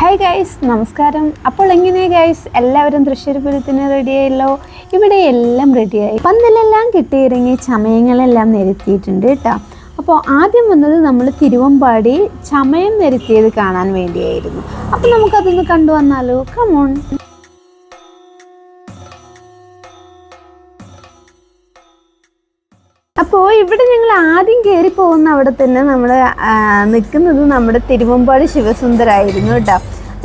Hi guys നമസ്കാരം. അപ്പോൾ എങ്ങനെ ഗൈസ് എല്ലാവരും തൃശ്ശൂർ പൂരത്തിന് റെഡിയായല്ലോ ഇവിടെ എല്ലാം റെഡിയായി പന്തലെല്ലാം കിട്ടിയിറങ്ങി ചമയങ്ങളെല്ലാം നിരത്തിയിട്ടുണ്ട് കേട്ടോ അപ്പോൾ ആദ്യം വന്നത് നമ്മൾ തിരുവമ്പാടി ചമയം നിരത്തിയത് കാണാൻ വേണ്ടിയായിരുന്നു. അപ്പോൾ നമുക്കതൊന്ന് കണ്ടു വന്നാലോ കമോൺ അപ്പോൾ ഇവിടെ ഞങ്ങൾ ആദ്യം കയറി പോകുന്ന അവിടെ തന്നെ നമ്മൾ നിൽക്കുന്നത് നമ്മുടെ തിരുവമ്പാടി ശിവസുന്ദരായിരുന്നു കേട്ടോ.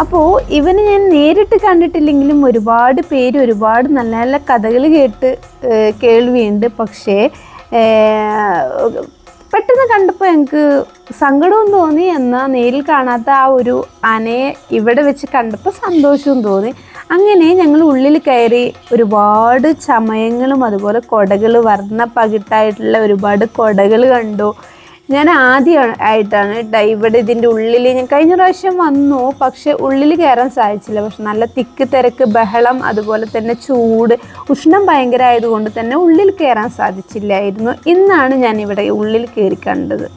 അപ്പോൾ ഇവനെ ഞാൻ നേരിട്ട് കണ്ടിട്ടില്ലെങ്കിലും ഒരുപാട് പേര് ഒരുപാട് നല്ല നല്ല കഥകൾ കേട്ട് കേൾവിയുണ്ട്. പക്ഷേ പെട്ടെന്ന് കണ്ടപ്പോൾ എനിക്ക് സങ്കടവും തോന്നി എന്നാൽ നേരിൽ കാണാത്ത ആ ഒരു ആനയെ ഇവിടെ വെച്ച് കണ്ടപ്പോൾ സന്തോഷവും തോന്നി. അങ്ങനെ ഞങ്ങൾ ഉള്ളിൽ കയറി ഒരുപാട് ചമയങ്ങളും അതുപോലെ കൊടകൾ വർണ പകിട്ടായിട്ടുള്ള ഒരുപാട് കൊടകൾ കണ്ടു. ഞാൻ ആദ്യം ആയിട്ടാണ് ട്ടോ ഇവിടെ ഇതിന്റെ ഉള്ളിൽ ഞാൻ കഴിഞ്ഞ പ്രാവശ്യം വന്നു പക്ഷെ ഉള്ളിൽ കയറാൻ സാധിച്ചില്ല. പക്ഷെ നല്ല തിക്ക് തിരക്ക് ബഹളം അതുപോലെ തന്നെ ചൂട് ഉഷ്ണം ഭയങ്കര ആയതുകൊണ്ട് തന്നെ ഉള്ളിൽ കയറാൻ സാധിച്ചില്ലായിരുന്നു. ഇന്നാണ് ഞാൻ ഇവിടെ ഉള്ളിൽ കയറി കണ്ടത്.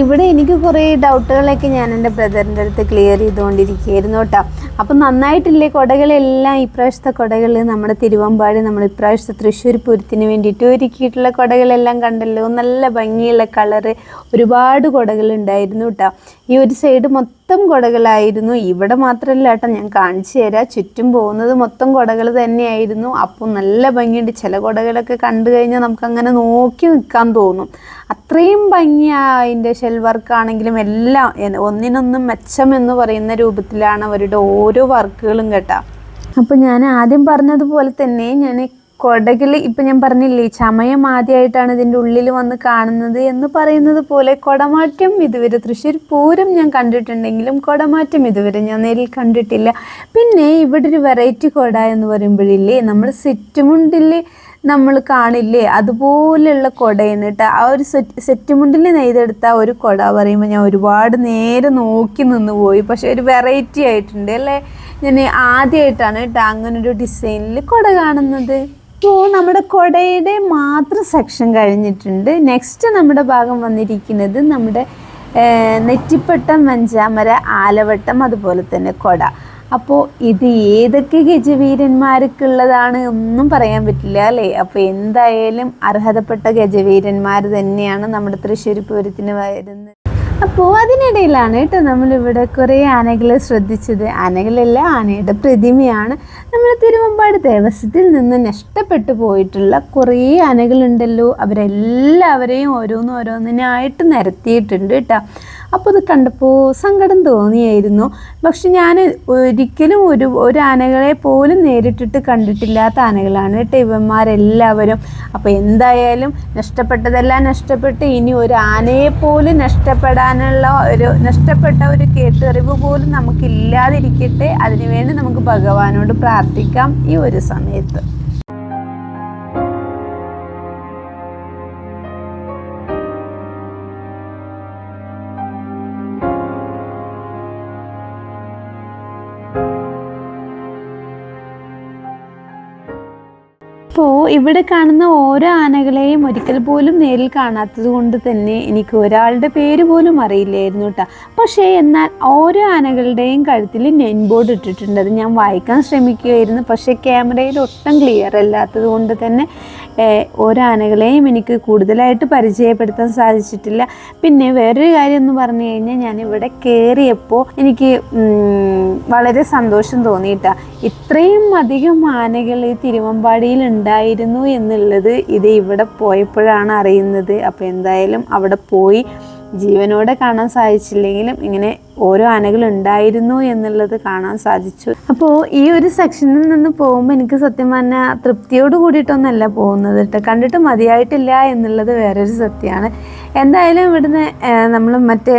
ഇവിടെ എനിക്ക് കുറേ ഡൗട്ടുകളൊക്കെ ഞാൻ എന്റെ ബ്രദറിന്റെ അടുത്ത് ക്ലിയർ ചെയ്തുകൊണ്ടിരിക്കുകയായിരുന്നു കേട്ടോ. അപ്പം നന്നായിട്ടില്ലേ കുടകളെല്ലാം? ഇപ്രാവശ്യത്തെ കുടകൾ നമ്മുടെ തിരുവമ്പാടി നമ്മൾ ഇപ്രാവശ്യത്തെ തൃശ്ശൂർ പൂരത്തിന് വേണ്ടിയിട്ട് ഒരുക്കിയിട്ടുള്ള കുടകളെല്ലാം കണ്ടല്ലോ. നല്ല ഭംഗിയുള്ള കളറ് ഒരുപാട് കുടകളുണ്ടായിരുന്നു കേട്ടോ ഈ ഒരു സൈഡ് മൊത്തം കുടകളായിരുന്നു. ഇവിടെ മാത്രമല്ല കേട്ടോ ഞാൻ കാണിച്ചു തരാം. ചുറ്റും പോകുന്നത് മൊത്തം കുടകൾ തന്നെയായിരുന്നു. അപ്പോൾ നല്ല ഭംഗിയുണ്ട്. ചില കുടകളൊക്കെ കണ്ടു കഴിഞ്ഞാൽ നമുക്കങ്ങനെ നോക്കി നിൽക്കാൻ തോന്നും. അത്രയും ഭംഗിയാ അതിന്റെ ഷെൽ വർക്ക് ആണെങ്കിലും എല്ലാം ഒന്നിനൊന്നും മെച്ചം എന്ന് പറയുന്ന രൂപത്തിലാണ് അവരുടെ ഓരോ വർക്കുകളും കേട്ടാ. അപ്പോൾ ഞാൻ ആദ്യം പറഞ്ഞതുപോലെ തന്നെ ഞാൻ കൊടകിൽ ഇപ്പം ഞാൻ പറഞ്ഞില്ലേ ചമയം ആദ്യമായിട്ടാണ് ഇതിന്റെ ഉള്ളിൽ വന്ന് കാണുന്നത് എന്ന് പറയുന്നത് പോലെ കൊടമാറ്റം ഇതുവരെ തൃശ്ശൂർ പൂരം ഞാൻ കണ്ടിട്ടുണ്ടെങ്കിലും കൊടമാറ്റം ഇതുവരെ ഞാൻ നേരിൽ കണ്ടിട്ടില്ല. പിന്നെ ഇവിടെ ഒരു വെറൈറ്റി കൊട എന്ന് പറയുമ്പോഴില്ലേ നമ്മൾ സെറ്റുമുണ്ടിൽ നമ്മൾ കാണില്ലേ? അതുപോലെയുള്ള കൊടയാണ് കേട്ടോ ആ ഒരു സെറ്റ് സെറ്റുമുണ്ടിൽ നെയ്തെടുത്ത ഒരു കൊട പറയുമ്പോൾ ഞാൻ ഒരുപാട് നേരെ നോക്കി നിന്ന് പോയി. പക്ഷെ ഒരു വെറൈറ്റി ആയിട്ടുണ്ട് അല്ലേ? ഞാൻ ആദ്യമായിട്ടാണ് കേട്ടോ അങ്ങനെ ഒരു ഡിസൈനിൽ കൊട കാണുന്നത്. ഇപ്പോൾ നമ്മുടെ കൊടയുടെ മാത്രം സെക്ഷൻ കഴിഞ്ഞിട്ടുണ്ട്. നെക്സ്റ്റ് നമ്മുടെ ഭാഗം വന്നിരിക്കുന്നത് നമ്മുടെ നെറ്റിപ്പട്ടം വഞ്ചാമര ആലവട്ടം അതുപോലെ തന്നെ കൊട. അപ്പോൾ ഇത് ഏതൊക്കെ ഗജവീരന്മാർക്കുള്ളതാണ് ഒന്നും പറയാൻ പറ്റില്ല അല്ലേ? അപ്പോൾ എന്തായാലും അർഹതപ്പെട്ട ഗജവീരന്മാർ തന്നെയാണ് നമ്മുടെ തൃശ്ശൂർ പൂരത്തിന് വരുന്നത്. അപ്പോൾ അതിനിടയിലാണ് കേട്ടോ നമ്മളിവിടെ കുറേ ആനകളെ ശ്രദ്ധിച്ചത്. ആനകളല്ല ആനയുടെ പ്രതിമയാണ്. നമ്മൾ തിരുവമ്പാട് ദേവസ്വത്തിൽ നിന്ന് നഷ്ടപ്പെട്ടു പോയിട്ടുള്ള കുറേ ആനകളുണ്ടല്ലോ. അവരെല്ലാവരെയും ഓരോന്നോരോന്നിനായിട്ട് നിരത്തിയിട്ടുണ്ട് കേട്ടോ. അപ്പോൾ ഇത് കണ്ടപ്പോൾ സങ്കടം തോന്നിയായിരുന്നു. പക്ഷെ ഞാൻ ഒരിക്കലും ഒരു ഒരു ആനകളെ പോലും നേരിട്ടിട്ട് കണ്ടിട്ടില്ലാത്ത ആനകളാണ് കേട്ടോ ഇവന്മാരെല്ലാവരും. അപ്പോൾ എന്തായാലും നഷ്ടപ്പെട്ടതെല്ലാം നഷ്ടപ്പെട്ട് ഇനി ഒരു ആനയെ പോലും നഷ്ടപ്പെടാനുള്ള ഒരു നഷ്ടപ്പെട്ട ഒരു കേട്ടറിവ് പോലും നമുക്കില്ലാതിരിക്കട്ടെ. അതിനുവേണ്ടി നമുക്ക് ഭഗവാനോട് പ്രാർത്ഥിക്കാം ഈ ഒരു സമയത്ത്. ഇവിടെ കാണുന്ന ഓരോ ആനകളെയും ഒരിക്കൽ പോലും നേരിൽ കാണാത്തത് കൊണ്ട് തന്നെ എനിക്ക് ഒരാളുടെ പേര് പോലും അറിയില്ലായിരുന്നു കേട്ടോ പക്ഷേ എന്നാൽ ഓരോ ആനകളുടെയും കഴുത്തിൽ നെയിൻ ബോർഡ് ഇട്ടിട്ടുണ്ട്. അത് ഞാൻ വായിക്കാൻ ശ്രമിക്കുകയായിരുന്നു. പക്ഷേ ക്യാമറയിൽ ഒട്ടും ക്ലിയർ അല്ലാത്തത് കൊണ്ട് തന്നെ ഓരോ ആനകളെയും എനിക്ക് കൂടുതലായിട്ട് പരിചയപ്പെടുത്താൻ സാധിച്ചിട്ടില്ല. പിന്നെ വേറൊരു കാര്യം എന്ന് പറഞ്ഞു കഴിഞ്ഞാൽ ഞാൻ ഇവിടെ കയറിയപ്പോൾ എനിക്ക് വളരെ സന്തോഷം തോന്നിയിട്ടാണ് ഇത്രയും അധികം ആനകൾ ഈ തിരുവമ്പാടിയിൽ ഉണ്ടായിരുന്നു. എന്നുള്ളത് ഇത് ഇവിടെ പോയപ്പോഴാണ് അറിയുന്നത്. അപ്പോൾ എന്തായാലും അവിടെ പോയി ജീവനോടെ കാണാൻ സാധിച്ചില്ലെങ്കിലും ഇങ്ങനെ ഓരോ ആനകൾ ഉണ്ടായിരുന്നു എന്നുള്ളത് കാണാൻ സാധിച്ചു. അപ്പോൾ ഈ ഒരു സെക്ഷനിൽ നിന്ന് പോകുമ്പോൾ എനിക്ക് സത്യം പറഞ്ഞാൽ തൃപ്തിയോട് കൂടിയിട്ടൊന്നല്ല പോകുന്നത് കേട്ടോ കണ്ടിട്ട് മതിയായിട്ടില്ല എന്നുള്ളത് വേറൊരു സത്യമാണ്. എന്തായാലും ഇവിടുന്ന് നമ്മൾ മറ്റേ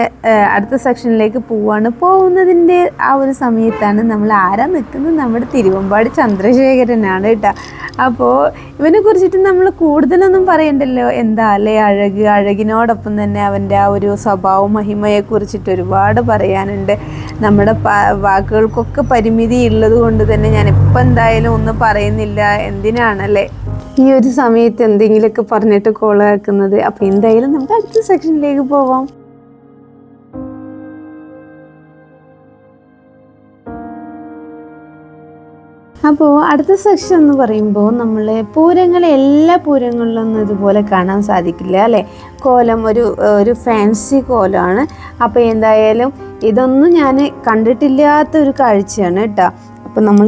അടുത്ത സെക്ഷനിലേക്ക് പോവാണ്. പോകുന്നതിന്റെ ആ ഒരു സമയത്താണ് നമ്മൾ ആരാ നിൽക്കുന്നത്? നമ്മുടെ തിരുവമ്പാടി ചന്ദ്രശേഖരനാണ് കേട്ടോ. അപ്പോൾ ഇവനെ കുറിച്ചിട്ട് നമ്മൾ കൂടുതലൊന്നും പറയണ്ടല്ലോ. എന്താ അല്ലേ അഴക്? അഴകിനോടൊപ്പം തന്നെ അവന്റെ ആ ഒരു സ്വഭാവ മഹിമയെ കുറിച്ചിട്ട് ഒരുപാട് പറയാനുണ്ട്. നമ്മുടെ വാക്കുകൾക്കൊക്കെ പരിമിതി ഉള്ളത് കൊണ്ട് തന്നെ ഇപ്പം എന്തായാലും ഒന്നും പറയുന്നില്ല. എന്തിനാണല്ലേ? ഈ ഒരു സമയത്ത് എന്തെങ്കിലുമൊക്കെ പറഞ്ഞിട്ട് കോൾ ആക്കുന്നത്. അപ്പോൾ എന്തായാലും നമുക്ക് അടുത്ത സെക്ഷനിലേക്ക് പോവാം. അപ്പോൾ അടുത്ത സെക്ഷൻ എന്ന് പറയുമ്പോൾ നമ്മൾ പൂരങ്ങളെ എല്ലാ പൂരങ്ങളിലൊന്നും ഇതുപോലെ കാണാൻ സാധിക്കില്ല അല്ലേ? കോലം ഒരു ഒരു ഫാൻസി കോലമാണ് അപ്പോൾ എന്തായാലും ഇതൊന്നും ഞാൻ കണ്ടിട്ടില്ലാത്ത ഒരു കാഴ്ചയാണ് കേട്ടോ അപ്പോൾ നമ്മൾ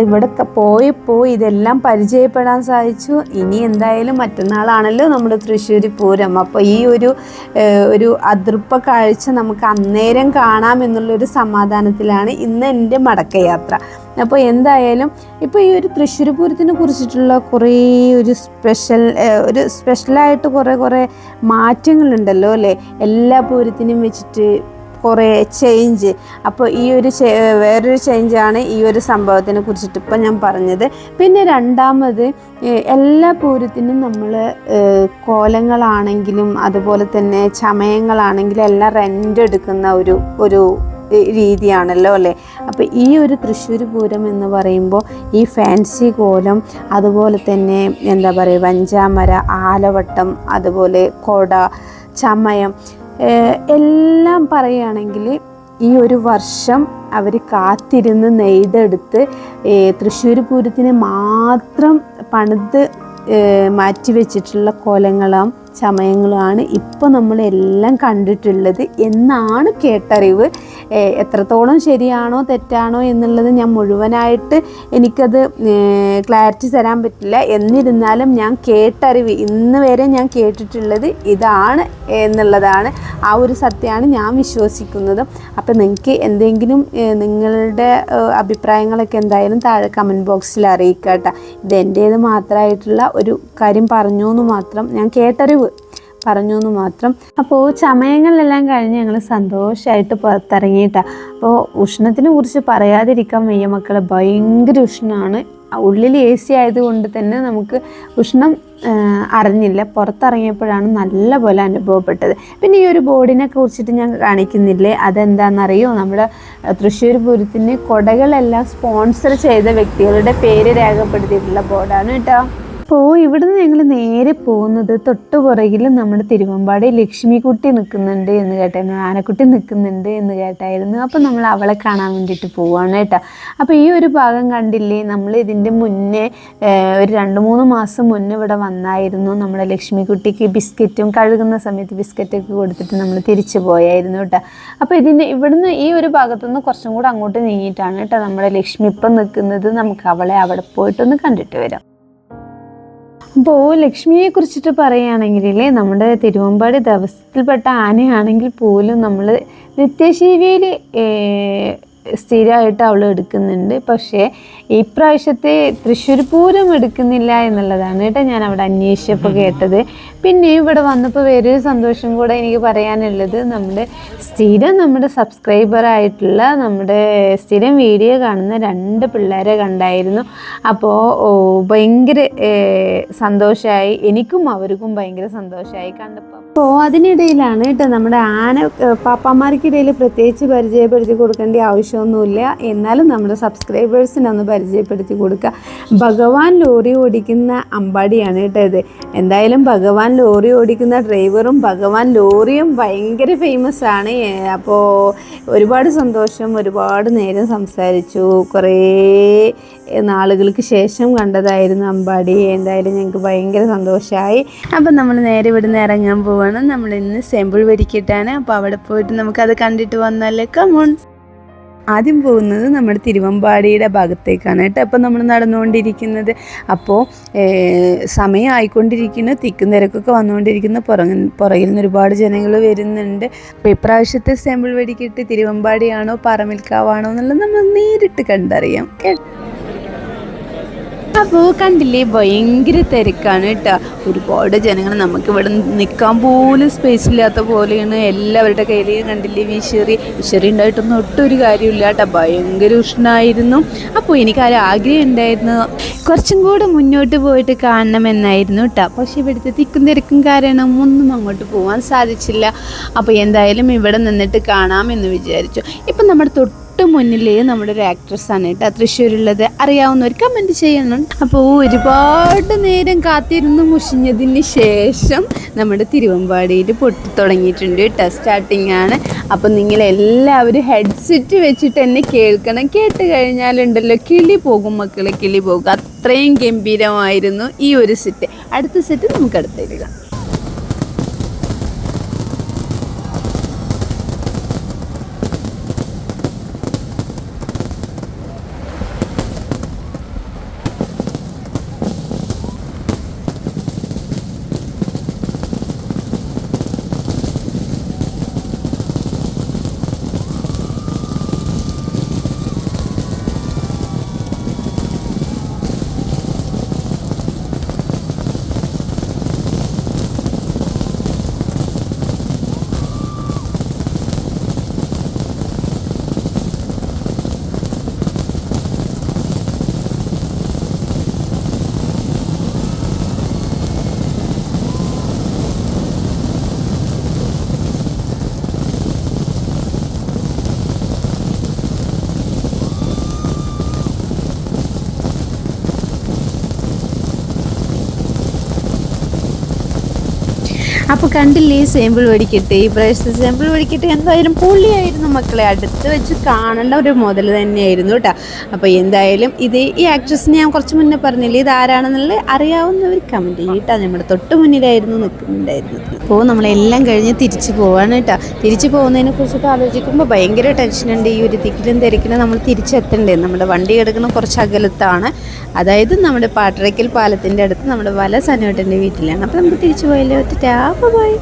പോയി പോയി ഇതെല്ലാം പരിചയപ്പെടാൻ സാധിച്ചു. ഇനി എന്തായാലും മറ്റന്നാളാണല്ലോ നമ്മുടെ തൃശ്ശൂർ പൂരം. അപ്പോൾ ഈ ഒരു ഒരു അതൃപ്പ കാഴ്ച നമുക്ക് അന്നേരം കാണാം എന്നുള്ളൊരു സമാധാനത്തിലാണ് ഇന്ന് എന്റെ മടക്കയാത്ര. അപ്പോൾ എന്തായാലും ഇപ്പോൾ ഈ ഒരു തൃശ്ശൂർ പൂരത്തിനെ കുറിച്ചിട്ടുള്ള കുറേ ഒരു സ്പെഷ്യൽ ഒരു സ്പെഷ്യലായിട്ട് കുറേ കുറേ മാറ്റങ്ങളുണ്ടല്ലോ അല്ലേ? എല്ലാ പൂരത്തിനും വെച്ചിട്ട് കുറേ ചേഞ്ച് അപ്പോൾ ഈ ഒരു വേറൊരു ചേഞ്ചാണ് ഈ ഒരു സംഭവത്തിനെ കുറിച്ചിട്ട് ഇപ്പം ഞാൻ പറഞ്ഞത്. പിന്നെ രണ്ടാമത് എല്ലാ പൂരത്തിനും നമ്മൾ കോലങ്ങളാണെങ്കിലും അതുപോലെ തന്നെ ചമയങ്ങളാണെങ്കിലും എല്ലാം റെന്റ് എടുക്കുന്ന ഒരു ഒരു രീതിയാണല്ലോ അല്ലേ? അപ്പോൾ ഈ ഒരു തൃശ്ശൂർ പൂരം എന്ന് പറയുമ്പോൾ ഈ ഫാൻസി കോലം അതുപോലെ തന്നെ എന്താ പറയുക വഞ്ചാമര ആലവട്ടം അതുപോലെ കൊട ചമയം എല്ലാം പറയുകയാണെങ്കിൽ ഈ ഒരു വർഷം അവർ കാത്തിരുന്ന് നെയ്തെടുത്ത് തൃശ്ശൂർ പൂരത്തിന് മാത്രം പണിത് മാറ്റിവെച്ചിട്ടുള്ള കോലങ്ങളും ചമയങ്ങളുമാണ് ഇപ്പോൾ നമ്മളെല്ലാം കണ്ടിട്ടുള്ളത് എന്നാണ് കേട്ടറിവ്. എത്രത്തോളം ശരിയാണോ തെറ്റാണോ എന്നുള്ളത് ഞാൻ മുഴുവനായിട്ട് എനിക്കത് ക്ലാരിറ്റി തരാൻ പറ്റില്ല. എന്നിരുന്നാലും ഞാൻ കേട്ടറിവ് ഇന്ന് വരെ ഞാൻ കേട്ടിട്ടുള്ളത് ഇതാണ് എന്നുള്ളതാണ് ആ ഒരു സത്യമാണ് ഞാൻ വിശ്വസിക്കുന്നത്. അപ്പോൾ നിങ്ങൾക്ക് എന്തെങ്കിലും നിങ്ങളുടെ അഭിപ്രായങ്ങളൊക്കെ എന്തായാലും താഴെ കമന്റ് ബോക്സിൽ അറിയിക്കുക കേട്ടോ ഇത് എന്റേത് മാത്രമായിട്ടുള്ള ഒരു കാര്യം പറഞ്ഞു എന്ന് മാത്രം ഞാൻ കേട്ടറിവ്. പറഞ്ഞു എന്ന് മാത്രം. അപ്പോൾ ചമയങ്ങളിലെല്ലാം കഴിഞ്ഞ് ഞങ്ങൾ സന്തോഷമായിട്ട് പുറത്തിറങ്ങിയിട്ടാണ് അപ്പോൾ ഉഷ്ണത്തിനെ കുറിച്ച് പറയാതിരിക്കാൻ വയ്യ മക്കളെ ഭയങ്കര ഉഷ്ണമാണ് ഉള്ളിൽ എ സി ആയതുകൊണ്ട് തന്നെ നമുക്ക് ഉഷ്ണം അറിഞ്ഞില്ല. പുറത്തിറങ്ങിയപ്പോഴാണ് നല്ല പോലെ അനുഭവപ്പെട്ടത്. പിന്നെ ഈ ഒരു ബോർഡിനെ കുറിച്ചിട്ട് ഞാൻ കാണിക്കുന്നില്ലേ? അതെന്താണെന്നറിയോ നമ്മുടെ തൃശ്ശൂർ പൂരത്തിന് കൊടകളെല്ലാം സ്പോൺസർ ചെയ്ത വ്യക്തികളുടെ പേര് രേഖപ്പെടുത്തിയിട്ടുള്ള ബോർഡാണ് കേട്ടോ. അപ്പോൾ ഇവിടുന്ന് ഞങ്ങൾ നേരെ പോകുന്നത് തൊട്ട് പുറകിൽ നമ്മുടെ തിരുവമ്പാടി ലക്ഷ്മിക്കുട്ടി നിൽക്കുന്നുണ്ട് എന്ന് കേട്ടായിരുന്നു ആനക്കുട്ടി നിൽക്കുന്നുണ്ട് എന്ന് കേട്ടായിരുന്നു. അപ്പോൾ നമ്മൾ അവളെ കാണാൻ വേണ്ടിയിട്ട് പോവാണ് കേട്ടോ. അപ്പോൾ ഈ ഒരു ഭാഗം കണ്ടില്ലേ നമ്മൾ ഇതിന്റെ മുന്നേ ഒരു രണ്ട് മൂന്ന് മാസം മുന്നേ ഇവിടെ വന്നായിരുന്നു. നമ്മുടെ ലക്ഷ്മിക്കുട്ടിക്ക് ബിസ്ക്കറ്റും കഴുകുന്ന സമയത്ത് ബിസ്ക്കറ്റൊക്കെ കൊടുത്തിട്ട് നമ്മൾ തിരിച്ചു പോയായിരുന്നു കേട്ടോ. അപ്പോൾ ഇതിന്റെ ഇവിടുന്ന് ഈ ഒരു ഭാഗത്തുനിന്ന് കുറച്ചും കൂടെ അങ്ങോട്ട് നീങ്ങിയിട്ടാണ് കേട്ടോ നമ്മുടെ ലക്ഷ്മി ഇപ്പം നിൽക്കുന്നത്. നമുക്ക് അവളെ അവിടെ പോയിട്ടൊന്ന് കണ്ടിട്ട് വരാം. അപ്പോൾ ലക്ഷ്മിയെ കുറിച്ചിട്ട് പറയുകയാണെങ്കിൽ നമ്മുടെ തിരുവമ്പാടി ദിവസത്തിൽപ്പെട്ട ആനയാണെങ്കിൽ പോലും നമ്മൾ നിത്യശീവിയിൽ സ്ഥിരമായിട്ട് അവൾ എടുക്കുന്നുണ്ട്. പക്ഷേ ഇപ്രാവശ്യത്തെ തൃശ്ശൂർ പൂരം എടുക്കുന്നില്ല എന്നുള്ളതാണ് കേട്ടോ ഞാൻ അവിടെ അന്വേഷിച്ചപ്പോൾ കേട്ടത്. പിന്നെ ഇവിടെ വന്നപ്പോൾ വേറൊരു സന്തോഷം കൂടെ എനിക്ക് പറയാനുള്ളത് നമ്മുടെ സ്ഥിരം നമ്മുടെ സബ്സ്ക്രൈബറായിട്ടുള്ള നമ്മുടെ സ്ഥിരം വീഡിയോ കാണുന്ന രണ്ട് പിള്ളേരെ കണ്ടായിരുന്നു. അപ്പോൾ ഭയങ്കര സന്തോഷമായി എനിക്കും അവർക്കും ഭയങ്കര സന്തോഷമായി കണ്ടപ്പോൾ അപ്പോൾ അതിനിടയിലാണ് കേട്ടോ നമ്മുടെ ആന പാപ്പാമാർക്കിടയിൽ പ്രത്യേകിച്ച് പരിചയപ്പെടുത്തി കൊടുക്കേണ്ട ആവശ്യമൊന്നുമില്ല എന്നാലും നമ്മുടെ സബ്സ്ക്രൈബേഴ്സിനെ ഒന്ന് പരിചയപ്പെടുത്തി കൊടുക്കുക. ഭഗവാൻ ലോറി ഓടിക്കുന്ന അമ്പാടിയാണ് കേട്ടോ ഇത്. എന്തായാലും ഭഗവാൻ ലോറി ഓടിക്കുന്ന ഡ്രൈവറും ഭഗവാൻ ലോറിയും ഭയങ്കര ഫേമസ് ആണ്. അപ്പോൾ ഒരുപാട് സന്തോഷം ഒരുപാട് നേരം സംസാരിച്ചു. കുറേ നാളുകൾക്ക് ശേഷം കണ്ടതായിരുന്നു അമ്പാടി. എന്തായാലും ഞങ്ങൾക്ക് ഭയങ്കര സന്തോഷമായി അപ്പം നമ്മൾ നേരെ ഇവിടുന്ന് ഇറങ്ങാൻ പോവാണ്. നമ്മൾ ഇന്ന് സെമ്പിൾ വരിക്കിട്ടാണ് അപ്പോൾ അവിടെ പോയിട്ട് നമുക്കത് കണ്ടിട്ട് വന്നാലേ കമോൺ ആദ്യം പോകുന്നത് നമ്മുടെ തിരുവമ്പാടിയുടെ ഭാഗത്തേക്കാണ് കേട്ടോ. അപ്പോൾ നമ്മൾ നടന്നുകൊണ്ടിരിക്കുന്നത് അപ്പോൾ സമയം ആയിക്കൊണ്ടിരിക്കുന്നു തിക്കും തിരക്കൊക്കെ വന്നുകൊണ്ടിരിക്കുന്നു. പുറകിൽ പുറകിൽ നിന്ന് ഒരുപാട് ജനങ്ങൾ വരുന്നുണ്ട്. അപ്പോൾ ഇപ്രാവശ്യത്തെ സാമ്പിൾ വെടിക്കിട്ട് തിരുവമ്പാടിയാണോ പറമിൽക്കാവാണോ എന്നുള്ളത് നമ്മൾ നേരിട്ട് കണ്ടറിയാം. കേട്ടോ. അപ്പോൾ കണ്ടില്ലേ? ഭയങ്കര തിരക്കാണ് കേട്ടോ ഒരുപാട് ജനങ്ങൾ നമുക്ക് ഇവിടെ നിൽക്കാൻ പോലും സ്പേസ് ഇല്ലാത്ത പോലെയാണ് എല്ലാവരുടെ കയ്യിൽ കണ്ടില്ലേ വിശറി വിശറി ഉണ്ടായിട്ടൊന്നും ഒട്ടും ഒരു കാര്യമില്ല കേട്ടോ ഭയങ്കര ഉഷ്ണായിരുന്നു. അപ്പോൾ ആ ആഗ്രഹം ഉണ്ടായിരുന്നു? കുറച്ചും കൂടെ മുന്നോട്ട് പോയിട്ട് കാണണമെന്നായിരുന്നു കേട്ടോ പക്ഷേ ഇവിടുത്തെ തിക്കും തിരക്കും കാരണം ഒന്നും അങ്ങോട്ട് പോകാൻ സാധിച്ചില്ല. അപ്പോൾ എന്തായാലും ഇവിടെ നിന്നിട്ട് കാണാമെന്ന് വിചാരിച്ചു. ഇപ്പം നമ്മുടെ തൊട്ട് തൊട്ട് നമ്മുടെ ഒരു ആക്ട്രസ് ആണ് കേട്ടോ. തൃശ്ശൂരുള്ളത്. അറിയാവുന്നവർ കമന്റ് ചെയ്യണം. അപ്പോൾ ഒരുപാട് നേരം കാത്തിരുന്ന് മുഷിഞ്ഞതിന് ശേഷം നമ്മുടെ തിരുവമ്പാടിയിൽ പൊട്ടി തുടങ്ങിയിട്ടുണ്ട് കേട്ടോ. സ്റ്റാർട്ടിംഗ് ആണ്. അപ്പം നിങ്ങൾ എല്ലാവരും ഹെഡ്സെറ്റ് വെച്ചിട്ട് എന്നെ കേൾക്കണം. കേട്ട് കഴിഞ്ഞാലുണ്ടല്ലോ കിളി പോകും മക്കളെ കിളി പോകും. അത്രയും ഗംഭീരമായിരുന്നു ഈ ഒരു സെറ്റ് അടുത്ത സെറ്റ് നമുക്ക് അടുത്തേക്ക് കാണാം അപ്പോൾ കണ്ടില്ലേ സാമ്പിൾ മേടിക്കട്ടെ? ഈ പ്രാവശ്യത്തെ സാമ്പിൾ മേടിക്കട്ടെ? എന്തായാലും പൊളിയായിരുന്നു മക്കളെ. അടുത്ത് വെച്ച് കാണേണ്ട ഒരു മുതൽ തന്നെയായിരുന്നു കേട്ടോ അപ്പോൾ എന്തായാലും ഇത് ഈ ആക്ട്രസിനെ ഞാൻ കുറച്ച് മുന്നേ പറഞ്ഞില്ലേ? ഇത് ആരാണെന്നുള്ളത് അറിയാവുന്നവർ കമന്റ് ചെയ്യും കേട്ടോ നമ്മുടെ തൊട്ട് മുന്നിലായിരുന്നു നിൽക്കുന്നുണ്ടായിരുന്നു അപ്പോൾ നമ്മളെല്ലാം കഴിഞ്ഞ് തിരിച്ചു പോവാണ് കേട്ടോ തിരിച്ചു പോകുന്നതിനെ കുറിച്ചിട്ട് ആലോചിക്കുമ്പോൾ ഭയങ്കര ടെൻഷനുണ്ട് ഈ ഒരു തിക്കിലും തിരക്കിലും നമ്മൾ തിരിച്ചെത്തണ്ടേ? നമ്മുടെ വണ്ടി കിടക്കുന്ന കുറച്ച് അകലത്താണ്. അതായത് നമ്മുടെ പാട്ടറയ്ക്കൽ പാലത്തിന്റെ അടുത്ത് നമ്മുടെ വല സനോട്ടന്റെ വീട്ടിലാണ്. അപ്പോൾ നമുക്ക് തിരിച്ചു പോയല്ലോ ഒറ്റ പോയി